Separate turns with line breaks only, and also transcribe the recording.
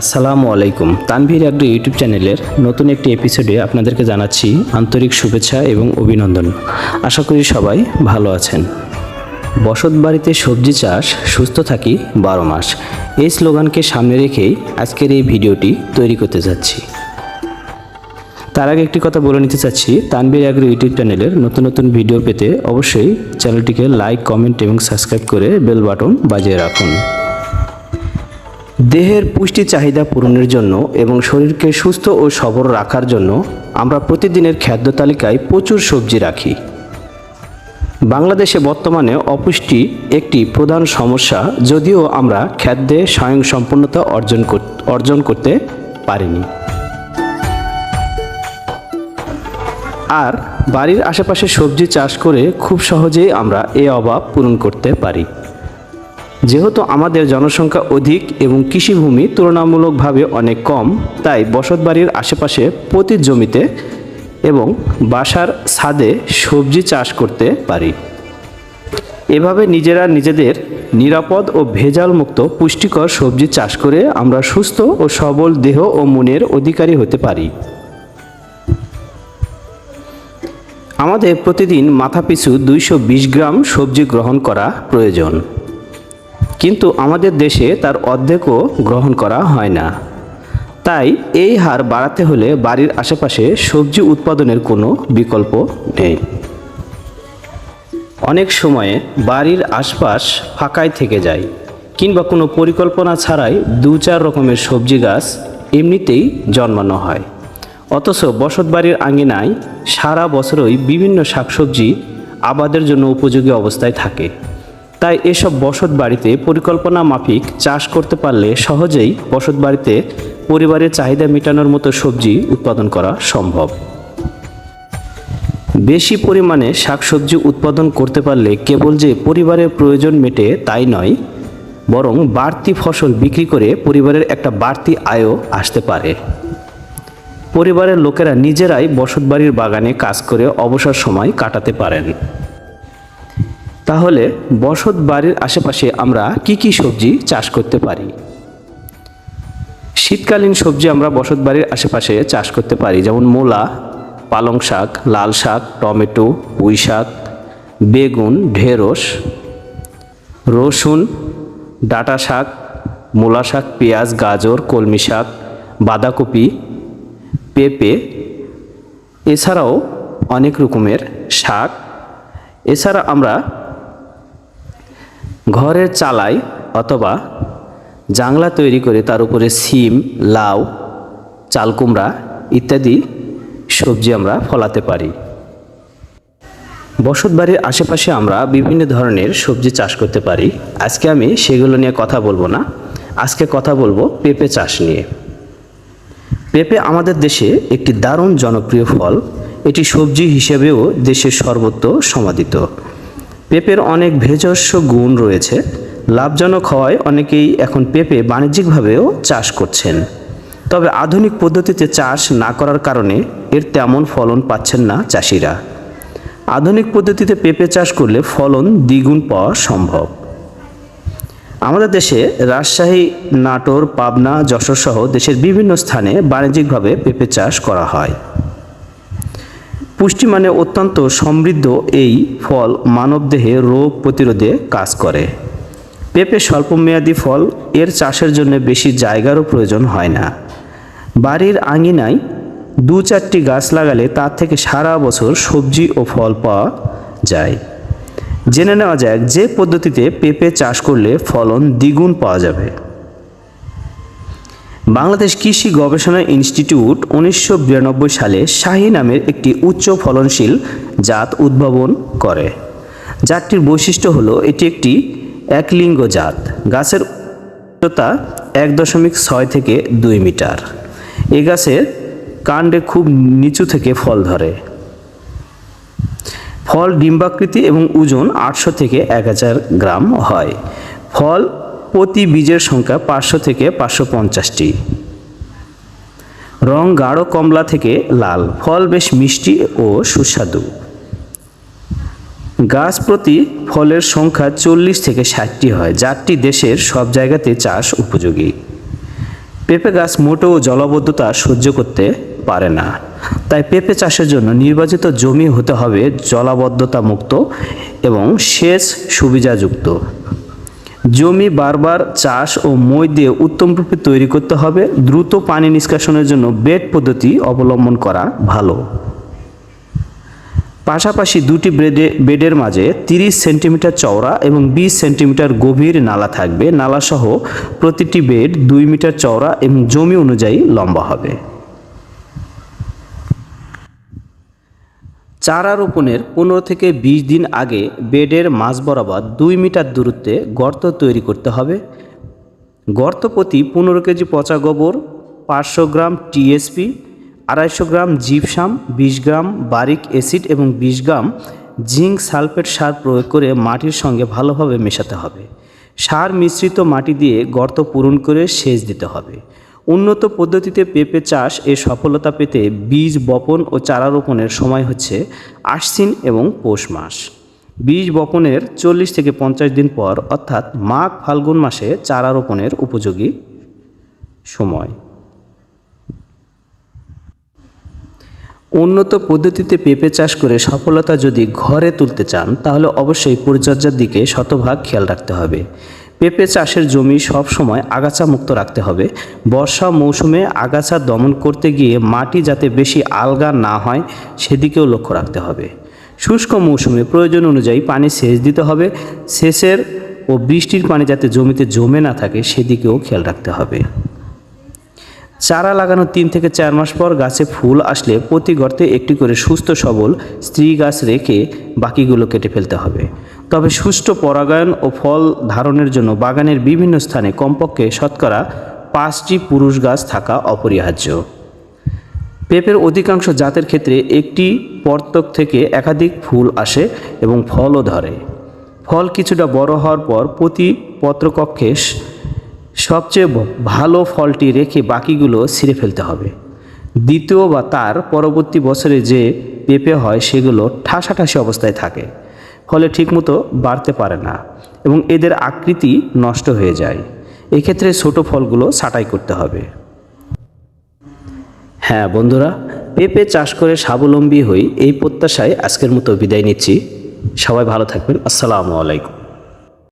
আসসালামু আলাইকুম। Tanvir agro YouTube চ্যানেলের নতুন একটি এপিসোডে আপনাদেরকে জানাচ্ছি আন্তরিক শুভেচ্ছা এবং অভিনন্দন। আশা করি সবাই ভালো আছেন। বসত বাড়িতে সবজি চাষ, সুস্থ থাকি বারো মাস। এই স্লোগানকে সামনে রেখেই আজকের এই ভিডিওটি তৈরি করতে যাচ্ছি। তার আগে একটি কথা বলে নিতে চাচ্ছি তানবীর আগ্রো ইউটিউব চ্যানেলের নতুন নতুন ভিডিও পেতে অবশ্যই চ্যানেলটিকে লাইক কমেন্ট এবং সাবস্ক্রাইব করে বেল বাটন বাজিয়ে রাখুন। দেহের পুষ্টি চাহিদা পূরণের জন্য এবং শরীরকে সুস্থ ও সবল রাখার জন্য আমরা প্রতিদিনের খাদ্য তালিকায় প্রচুর সবজি রাখি। বাংলাদেশে বর্তমানে অপুষ্টি একটি প্রধান সমস্যা, যদিও আমরা খাদ্যে স্বয়ংসম্পূর্ণতা অর্জন অর্জন করতে পারিনি। আর বাড়ির আশেপাশে সবজি চাষ করে খুব সহজেই আমরা এ অভাব পূরণ করতে পারি। যেহেতু আমাদের জনসংখ্যা অধিক এবং কৃষিভূমি তুলনামূলকভাবে অনেক কম, তাই বসতবাড়ির আশেপাশে প্রতি জমিতে এবং বাসার ছাদে সবজি চাষ করতে পারি। এভাবে নিজেরা নিজেদের নিরাপদ ও ভেজালমুক্ত পুষ্টিকর সবজি চাষ করে আমরা সুস্থ ও সবল দেহ ও মনের অধিকারী হতে পারি। আমাদের প্রতিদিন মাথাপিছু দুইশো বিশ গ্রাম সবজি গ্রহণ করা প্রয়োজন। কিন্তু আমাদের দেশে তার অর্ধেকও গ্রহণ করা হয় না। তাই এই হার বাড়াতে হলে বাড়ির আশেপাশে সবজি উৎপাদনের কোনো বিকল্প নেই। অনেক সময়ে বাড়ির আশপাশ ফাঁকাই থেকে যায়, কিংবা কোনো পরিকল্পনা ছাড়াই দু চার রকমের সবজি গাছ এমনিতেই জন্মানো হয়। অথচ বসত বাড়ির আঙিনায় সারা বছরই বিভিন্ন শাকসবজি আবাদের জন্য উপযোগী অবস্থায় থাকে। তাই এসব বসত বাড়িতে পরিকল্পনা মাফিক চাষ করতে পারলে সহজেই বসত বাড়িতে পরিবারের চাহিদা মেটানোর মতো সবজি উৎপাদন করা সম্ভব। বেশি পরিমাণে শাকসবজি উৎপাদন করতে পারলে কেবল যে পরিবারের প্রয়োজন মেটে তাই নয়, বরং বাড়তি ফসল বিক্রি করে পরিবারের একটা বাড়তি আয়ও আসতে পারে। পরিবারের লোকেরা নিজেরাই বসতবাড়ির বাগানে কাজ করে অবসর সময় কাটাতে পারেন। তাহলে বসত বাড়ির আশেপাশে আমরা কি কি সবজি চাষ করতে পারি? শীতকালীন সবজি আমরা বসত বাড়ির আশেপাশে চাষ করতে পারি, যেমন মূলা, পালং শাক, লাল শাক, টমেটো, পুঁই শাক, বেগুন, ঢেঁড়স, রসুন, ডাঁটা শাক, মূলা শাক, পেঁয়াজ, গাজর, কলমি শাক, বাঁধাকপি, পেঁপে, এছাড়াও অনেক রকমের শাক। এছাড়া আমরা ঘরের চালায় অথবা জাংলা তৈরি করে তার উপরে সিম লাউ, চালকুমড়া ইত্যাদি সবজি আমরা ফলাতে পারি। বসতবাড়ির আশেপাশে আমরা বিভিন্ন ধরনের সবজি চাষ করতে পারি। আজকে আমি সেগুলো নিয়ে কথা বলব না। আজকে কথা বলব পেঁপে চাষ নিয়ে। পেঁপে আমাদের দেশে একটি দারুণ জনপ্রিয় ফল। এটি সবজি হিসেবেও দেশের সর্বত্র সমাদিত। পেঁপের অনেক ভেষজ গুণ রয়েছে। লাভজনক হওয়ায় অনেকেই এখন পেঁপে বাণিজ্যিকভাবেও চাষ করছেন। তবে আধুনিক পদ্ধতিতে চাষ না করার কারণে এর তেমন ফলন পাচ্ছেন না চাষিরা। আধুনিক পদ্ধতিতে পেঁপে চাষ করলে ফলন দ্বিগুণ পাওয়া সম্ভব। আমাদের দেশে রাজশাহী, নাটোর, পাবনা, যশোর সহ দেশের বিভিন্ন স্থানে বাণিজ্যিকভাবে পেঁপে চাষ করা হয়। পুষ্টিমানে অত্যন্ত সমৃদ্ধ এই ফল মানবদেহে রোগ প্রতিরোধে কাজ করে। পেঁপে স্বল্পমেয়াদী ফল এর চাষের জন্য বেশি জায়গারও প্রয়োজন হয় না। বাড়ির আঙিনায় দু চারটি গাছ লাগালে তার থেকে সারা বছর সবজি ও ফল পাওয়া যায়। জেনে নেওয়া যাক যে পদ্ধতিতে পেঁপে চাষ করলে ফলন দ্বিগুণ পাওয়া যাবে। বাংলাদেশ কৃষি গবেষণা ইনস্টিটিউট উনিশশো বিরানব্বই সালে শাহী নামের একটি উচ্চ ফলনশীল জাত উদ্ভাবন করে। জাতটির বৈশিষ্ট্য হলো, এটি একটি একলিঙ্গ জাত। গাছের উচ্চতা এক দশমিক ছয় থেকে দুই মিটার। এ গাছের কাণ্ডে খুব নিচু থেকে ফল ধরে। ফল ডিম্বাকৃতি এবং ওজন আটশো থেকে এক হাজার গ্রাম হয়। ফল প্রতি বীজের সংখ্যা পাঁচশো থেকে পাঁচশো পঞ্চাশটি। রং গাঢ় কমলা থেকে লাল, ফল বেশ মিষ্টি ও সুস্বাদু। গাছ প্রতি ফলের সংখ্যা চল্লিশ থেকে ষাটটি হয়, যারটি দেশের সব জায়গাতে চাষ উপযোগী। পেঁপে গাছ মোটেও জলাবদ্ধতা সহ্য করতে পারে না। তাই পেঁপে চাষের জন্য নির্বাচিত জমি হতে হবে জলাবদ্ধতা মুক্ত এবং সেচ সুবিধাযুক্ত। জমি বারবার, চাষ ও মই দিয়ে উত্তম রূপে তৈরি করতে হবে। দ্রুত পানি নিষ্কাশনের জন্য বেড পদ্ধতি অবলম্বন করা ভালো। পাশাপাশি দুটি বেডে, বেডের মাঝে তিরিশ সেন্টিমিটার চওড়া এবং বিশ সেন্টিমিটার গভীর নালা থাকবে। নালাসহ প্রতিটি বেড দুই মিটার চওড়া এবং জমি অনুযায়ী লম্বা হবে। চারা রোপণের পনেরো থেকে বিশ দিন আগে বেডের মাঝ বরাবর দুই মিটার দূরত্বে গর্ত তৈরি করতে হবে। গর্ত প্রতি পনেরো কেজি পচা গোবর, পাঁচশো গ্রাম টিএসপি আড়াইশো গ্রাম জিপসাম, বিশ গ্রাম বারিক অ্যাসিড এবং বিশ গ্রাম জিঙ্ক সালফেট সার প্রয়োগ করে মাটির সঙ্গে ভালোভাবে মেশাতে হবে। সার মিশ্রিত মাটি দিয়ে গর্ত পূরণ করে সেচ দিতে হবে। উন্নত পদ্ধতিতে পেঁপে চাষ এ সফলতা পেতে বীজ বপন ও চারা রোপণের সময় হচ্ছে আশ্বিন এবং পৌষ মাস। বীজ বপনের চল্লিশ থেকে পঞ্চাশ দিন পর অর্থাৎ মাঘ ফাল্গুন মাসে চারা রোপণের উপযোগী সময়। উন্নত পদ্ধতিতে পেঁপে চাষ করে সফলতা যদি ঘরে তুলতে চান, তাহলে অবশ্যই পরিচর্যার দিকে শতভাগ খেয়াল রাখতে হবে। পেঁপে চাষের জমি সব সময় আগাছা মুক্ত রাখতে হবে। বর্ষা মৌসুমে আগাছা দমন করতে গিয়ে মাটি যাতে বেশি আলগা না হয়, সেদিকেও লক্ষ্য রাখতে হবে। শুষ্ক মৌসুমে প্রয়োজন অনুযায়ী পানি সেচ দিতে হবে। সেচের ও বৃষ্টির পানি যাতে জমিতে জমে না থাকে, সেদিকেও খেয়াল রাখতে হবে। চারা লাগানোর তিন থেকে চার মাস পর গাছে ফুল আসলে প্রতি গর্তে একটি করে সুস্থ সবল স্ত্রী গাছ রেখে বাকিগুলো কেটে ফেলতে হবে। তবে সুষ্ঠু পরাগায়ন ও ফল ধারণের জন্য বাগানের বিভিন্ন স্থানে কমপক্ষে শতকরা পাঁচটি পুরুষ গাছ থাকা অপরিহার্য। পেঁপের অধিকাংশ জাতের ক্ষেত্রে একটি পর্তক থেকে একাধিক ফুল আসে এবং ফলও ধরে। ফল কিছুটা বড় হওয়ার পর প্রতি পত্রকক্ষে সবচেয়ে ভালো ফলটি রেখে বাকিগুলো ছিঁড়ে ফেলতে হবে। দ্বিতীয় বা তার পরবর্তী বছরে যে পেঁপে হয় সেগুলো ঠাসাঠাসি অবস্থায় থাকে। ফলে ঠিকমতো বাড়তে পারে না এবং এদের আকৃতি নষ্ট হয়ে যায়। এক্ষেত্রে ছোট ফলগুলো ছাঁটাই করতে হবে। হ্যাঁ বন্ধুরা, পেঁপে চাষ করে স্বাবলম্বী হই এই প্রত্যাশায় আজকের মতো বিদায় নিচ্ছি। সবাই ভালো থাকবেন। আসসালামু আলাইকুম।